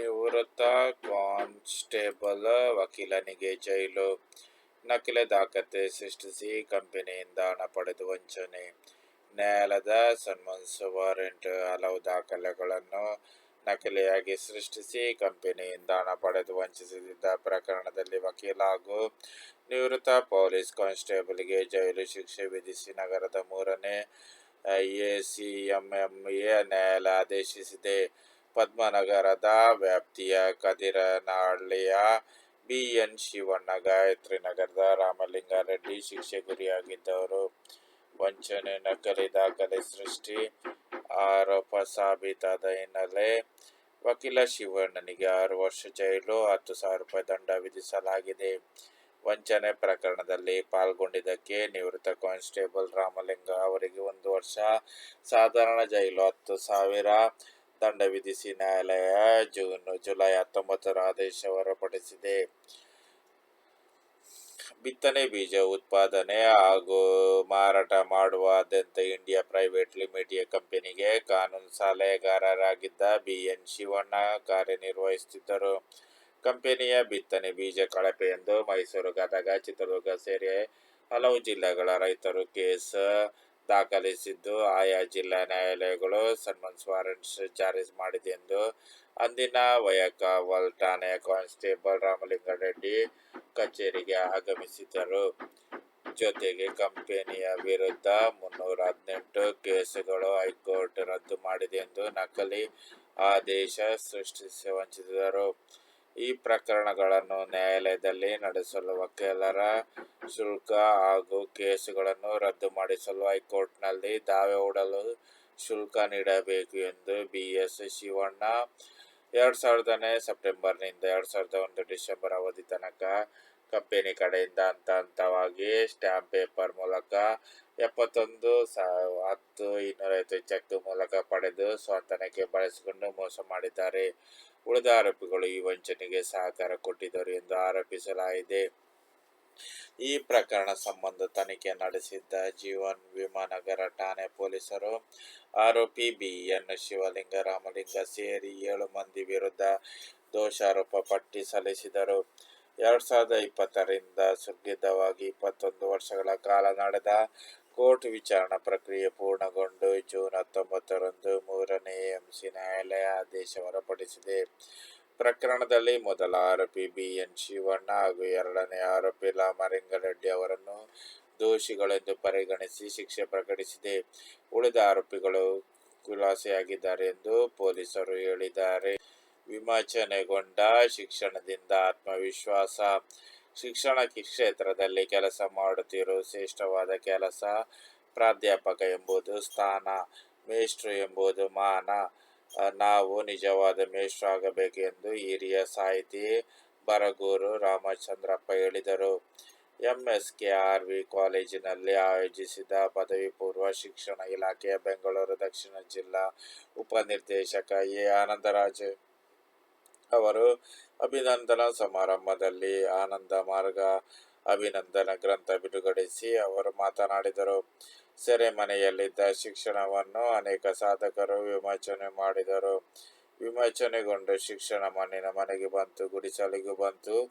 ನಿವೃತ್ತ ಕಾನ್ಸ್ಟೇಬಲ್ ವಕೀಲನಿಗೆ ಜೈಲು. ನಕಲಿ ದಾಖಲೆ ಸೃಷ್ಟಿಸಿ ಕಂಪನಿಯಿಂದ ಹಣ ಪಡೆದು ವಂಚನೆ. ನ್ಯಾಯಾಲಯದ ಸನ್ಮನ್ಸ್ ವಾರೆಂಟ್ ಹಲವು ದಾಖಲೆಗಳನ್ನು ನಕಲಿಯಾಗಿ ಸೃಷ್ಟಿಸಿ ಕಂಪನಿಯಿಂದ ಹಣ ಪಡೆದು ವಂಚಿಸಿದ್ದ ಪ್ರಕರಣದಲ್ಲಿ ವಕೀಲ ಹಾಗೂ ನಿವೃತ್ತ ಪೊಲೀಸ್ ಕಾನ್ಸ್ಟೇಬಲ್ಗೆ ಜೈಲು ಶಿಕ್ಷೆ ವಿಧಿಸಿ ನಗರದ ಮೂರನೇ ಎಸಿಎಂಎಂಎ ನ್ಯಾಯಾಲಯ ಆದೇಶಿಸಿದೆ. ಪದ್ಮನಗರದ ವ್ಯಾಪ್ತಿಯ ಕದಿರನಹಳ್ಳಿಯ ಬಿಎನ್ ಶಿವಣ್ಣ, ಗಾಯತ್ರಿ ನಗರದ ರಾಮಲಿಂಗಾರೆಡ್ಡಿ ಶಿಕ್ಷೆ ಗುರಿಯಾಗಿದ್ದವರು ವಂಚನೆ ನಕಲಿ ದಾಖಲೆ ಸೃಷ್ಟಿ, ಆರೋಪ ಸಾಬೀತಾದ ಹಿನ್ನೆಲೆ ವಕೀಲ ಶಿವಣ್ಣನಿಗೆ ಆರು ವರ್ಷ ಜೈಲು, ಹತ್ತು ಸಾವಿರ ರೂಪಾಯಿ ದಂಡ ವಿಧಿಸಲಾಗಿದೆ. ವಂಚನೆ ಪ್ರಕರಣದಲ್ಲಿ ಪಾಲ್ಗೊಂಡಿದ್ದಕ್ಕೆ ನಿವೃತ್ತ ಕಾನ್ಸ್ಟೇಬಲ್ ರಾಮಲಿಂಗ ಅವರಿಗೆ ಒಂದು ವರ್ಷ ಸಾಧಾರಣ ಜೈಲು, ಹತ್ತು ಸಾವಿರ ದಂಡ ವಿಧಿಸಿ ನ್ಯಾಯಾಲಯ ಜೂನ್, ಜುಲೈ ಹತ್ತೊಂಬತ್ತರ ಆದೇಶ ಹೊರಪಡಿಸಿದೆ. ಬಿತ್ತನೆ ಬೀಜ ಉತ್ಪಾದನೆ ಹಾಗೂ ಮಾರಾಟ ಮಾಡುವ ಆದ್ಯಂತ ಇಂಡಿಯಾ ಪ್ರೈವೇಟ್ ಲಿಮಿಟೆಡ್ ಕಂಪನಿಗೆ ಕಾನೂನು ಸಲಹೆಗಾರರಾಗಿದ್ದ ಬಿಎನ್ ಶಿವಣ್ಣ ಕಾರ್ಯನಿರ್ವಹಿಸುತ್ತಿದ್ದರು. ಕಂಪನಿಯ ಬಿತ್ತನೆ ಬೀಜ ಕಳಪೆ ಎಂದು ಮೈಸೂರು ಗದಗ, ಚಿತ್ರದುರ್ಗ ಸೇರಿ ಹಲವು ಜಿಲ್ಲೆಗಳ ರೈತರು ಕೇಸ್ ದಾಖಲಿಸಿದ್ದು. ಆಯಾ ಜಿಲ್ಲಾ ನ್ಯಾಯಾಲಯಗಳು ಸನ್ಮನ್ಸ್ ವಾರೆಂಟ್ಸ್ ಜಾರಿ ಮಾಡಿದೆ ಎಂದು ಅಂದಿನ ವಯಕಾವಲ್ ಠಾಣೆಯ ಕಾನ್ಸ್ಟೇಬಲ್ ರಾಮಲಿಂಗಾರೆಡ್ಡಿ ಕಚೇರಿಗೆ ಆಗಮಿಸಿದ್ದರು. ಜೊತೆಗೆ ಕಂಪನಿಯ ವಿರುದ್ಧ ಮುನ್ನೂರ ಹದಿನೆಂಟು ಕೇಸುಗಳು ಹೈಕೋರ್ಟ್ ರದ್ದು ಮಾಡಿದೆ ಎಂದು ನಕಲಿ ಆದೇಶ ಸೃಷ್ಟಿಸಿ ವಂಚಿಸಿದರು. ಈ ಪ್ರಕರಣಗಳನ್ನು ನ್ಯಾಯಾಲಯದಲ್ಲಿ ನಡೆಸಲು ವಕೀಲರ ಶುಲ್ಕ ಹಾಗೂ ಕೇಸುಗಳನ್ನು ರದ್ದು ಮಾಡಿಸಲು ಹೈಕೋರ್ಟ್ನಲ್ಲಿ ದಾವೆ ಹೂಡಲು ಶುಲ್ಕ ನೀಡಬೇಕು ಎಂದು ಬಿ ಎಸ್ ಶಿವಣ್ಣ. ಎರಡು ಸಾವಿರದನೇ ಸೆಪ್ಟೆಂಬರ್ನಿಂದ ಎರಡ್ ಸಾವಿರದ ಒಂದು ಡಿಸೆಂಬರ್ ಅವಧಿ ತನಕ ಕಂಪನಿ ಕಡೆಯಿಂದ ಹಂತ ಹಂತವಾಗಿ ಸ್ಟ್ಯಾಂಪ್ ಪೇಪರ್ ಮೂಲಕ ಎಪ್ಪತ್ತೊಂದು ಹತ್ತು ಹತ್ತು ಇನ್ನೂರೈವತ್ತು ಚೆಕ್ ಮೂಲಕ ಪಡೆದು ಸ್ವಂತನಕ್ಕೆ ಬಳಸಿಕೊಂಡು ಮೋಸ ಮಾಡಿದ್ದಾರೆ. ಉಳಿದ ಆರೋಪಿಗಳು ಈ ವಂಚನೆಗೆ ಸಹಕಾರ ಕೊಟ್ಟಿದ್ದರು ಎಂದು ಆರೋಪಿಸಲಾಗಿದೆ. ಈ ಪ್ರಕರಣ ಸಂಬಂಧ ತನಿಖೆ ನಡೆಸಿದ್ದ ಜೀವನ್ ವಿಮಾನಗರ ಠಾಣೆ ಪೊಲೀಸರು ಆರೋಪಿ ಬಿ ಎನ್ ಶಿವಲಿಂಗ, ರಾಮಲಿಂಗ ಸೇರಿ ಏಳು ಮಂದಿ ವಿರುದ್ಧ ದೋಷಾರೋಪ ಪಟ್ಟಿ ಸಲ್ಲಿಸಿದರು. ಎರಡ್ ಸಾವಿರದ ಇಪ್ಪತ್ತರಿಂದ ಸುಗ್ಗಿದ್ದವಾಗಿ ಇಪ್ಪತ್ತೊಂದು ವರ್ಷಗಳ ಕಾಲ ನಡೆದ ಕೋರ್ಟ್ ವಿಚಾರಣಾ ಪ್ರಕ್ರಿಯೆ ಪೂರ್ಣಗೊಂಡು ಜೂನ್ ಹತ್ತೊಂಬತ್ತರಂದು ಮೂರನೇ ಎಂಸಿ ನ್ಯಾಯಾಲಯ ಆದೇಶ ಹೊರಪಡಿಸಿದೆ. ಪ್ರಕರಣದಲ್ಲಿ ಮೊದಲ ಆರೋಪಿ ಬಿ ಎನ್ ಶಿವಣ್ಣ ಹಾಗೂ ಎರಡನೇ ಆರೋಪಿ ರಾಮಲಿಂಗಾರೆಡ್ಡಿ ಅವರನ್ನು ದೋಷಿಗಳೆಂದು ಪರಿಗಣಿಸಿ ಶಿಕ್ಷೆ ಪ್ರಕಟಿಸಿದೆ. ಉಳಿದ ಆರೋಪಿಗಳು ಖುಲಾಸೆಯಾಗಿದ್ದಾರೆ ಎಂದು ಪೊಲೀಸರು ಹೇಳಿದ್ದಾರೆ. ವಿಮೋಚನೆಗೊಂಡ ಶಿಕ್ಷಣದಿಂದ ಆತ್ಮವಿಶ್ವಾಸ. ಶಿಕ್ಷಣ ಕ್ಷೇತ್ರದಲ್ಲಿ ಕೆಲಸ ಮಾಡುತ್ತಿರುವ ಶ್ರೇಷ್ಠವಾದ ಕೆಲಸ, ಪ್ರಾಧ್ಯಾಪಕ ಎಂಬುದು ಸ್ಥಾನ, ಮೇಷ್ಟ್ರು ಎಂಬುದು ಮಾನ. ನಾವು ನಿಜವಾದ ಮೇಷ್ಟ್ರು ಆಗಬೇಕು ಎಂದು ಹಿರಿಯ ಸಾಹಿತಿ ಬರಗೂರು ರಾಮಚಂದ್ರಪ್ಪ ಹೇಳಿದರು. ಎಂಎಸ್ಕೆ ಆರ್ವಿ ಕಾಲೇಜಿನಲ್ಲಿ ಆಯೋಜಿಸಿದ ಪದವಿ ಪೂರ್ವ ಶಿಕ್ಷಣ ಇಲಾಖೆಯ ಬೆಂಗಳೂರು ದಕ್ಷಿಣ ಜಿಲ್ಲಾ ಉಪನಿರ್ದೇಶಕ ಎ. ಆನಂದರಾಜ್ ಅವರು ಅಭಿನಂದನಾ ಸಮಾರಂಭದಲ್ಲಿ ಆನಂದ ಮಾರ್ಗ ಅಭಿನಂದನ ಗ್ರಂಥ ಬಿಡುಗಡೆಸಿ ಅವರು ಮಾತನಾಡಿದರು. ಸೆರೆಮನೆಯಲ್ಲಿದ್ದ ಶಿಕ್ಷಣವನ್ನು ಅನೇಕ ಸಾಧಕರು ವಿಮೋಚನೆ ಮಾಡಿದರು. ವಿಮೋಚನೆಗೊಂಡು ಶಿಕ್ಷಣ ಮಣ್ಣಿನ ಮನೆಗೆ ಬಂತು, ಗುಡಿಸಲಿಗೂ ಬಂತು.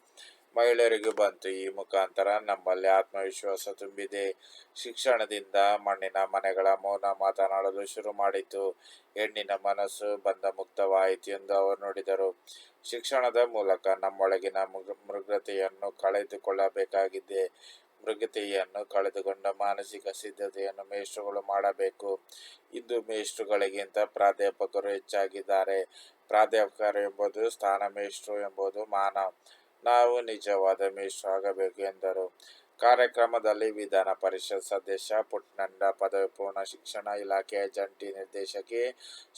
ಮಹಿಳೆಯರಿಗೂ ಬಂತು ಈ ಮುಖಾಂತರ. ನಮ್ಮಲ್ಲಿ ಆತ್ಮವಿಶ್ವಾಸ ತುಂಬಿದೆ. ಶಿಕ್ಷಣದಿಂದ ಮಣ್ಣಿನ ಮನೆಗಳ ಮೌನ ಮಾತನಾಡಲು ಶುರು ಮಾಡಿತು. ಹೆಣ್ಣಿನ ಮನಸ್ಸು ಬಂದ ಮುಕ್ತವಾಯಿತು ಎಂದು ಅವರು ನೋಡಿದರು. ಶಿಕ್ಷಣದ ಮೂಲಕ ನಮ್ಮೊಳಗಿನ ಮೃಗ ಮೃಗತೆಯನ್ನು ಕಳೆದುಕೊಳ್ಳಬೇಕಾಗಿದೆ. ಮೃಗತೆಯನ್ನು ಕಳೆದುಕೊಂಡ ಮಾನಸಿಕ ಸಿದ್ಧತೆಯನ್ನು ಮೇಷ್ಟ್ರುಗಳು ಮಾಡಬೇಕು. ಇಂದು ಮೇಷ್ಟ್ರುಗಳಿಗಿಂತ ಪ್ರಾಧ್ಯಾಪಕರು ಹೆಚ್ಚಾಗಿದ್ದಾರೆ. ಪ್ರಾಧ್ಯಾಪಕರು ಎಂಬುದು ಸ್ಥಾನ ಮೇಷ್ಟ್ರು ಎಂಬುದು ಮಾನ. ನಾವು ನಿಜವಾದ ಮೇಷ್ಟ್ರು ಆಗಬೇಕು ಎಂದರು. ಕಾರ್ಯಕ್ರಮದಲ್ಲಿ ವಿಧಾನ ಪರಿಷತ್ ಸದಸ್ಯ ಪುಟ್ನಂಡ ಪದವಿ ಪೂರ್ಣ ಶಿಕ್ಷಣ ಇಲಾಖೆಯ ಜಂಟಿ ನಿರ್ದೇಶಕಿ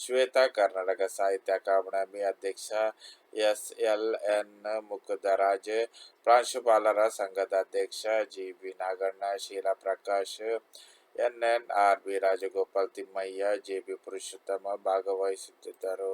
ಶ್ವೇತಾ, ಕರ್ನಾಟಕ ಸಾಹಿತ್ಯ ಅಕಾಡೆಮಿ ಅಧ್ಯಕ್ಷ ಎಸ್ ಎಲ್ ಎನ್ ಮುಕುಂದರಾಜ್, ಪ್ರಾಂಶುಪಾಲರ ಸಂಘದ ಅಧ್ಯಕ್ಷ G B Naganna Sheela Prakash N N R B Rajagopal Thimmaiah J B Purushottama ಭಾಗವಹಿಸುತ್ತಿದ್ದರು.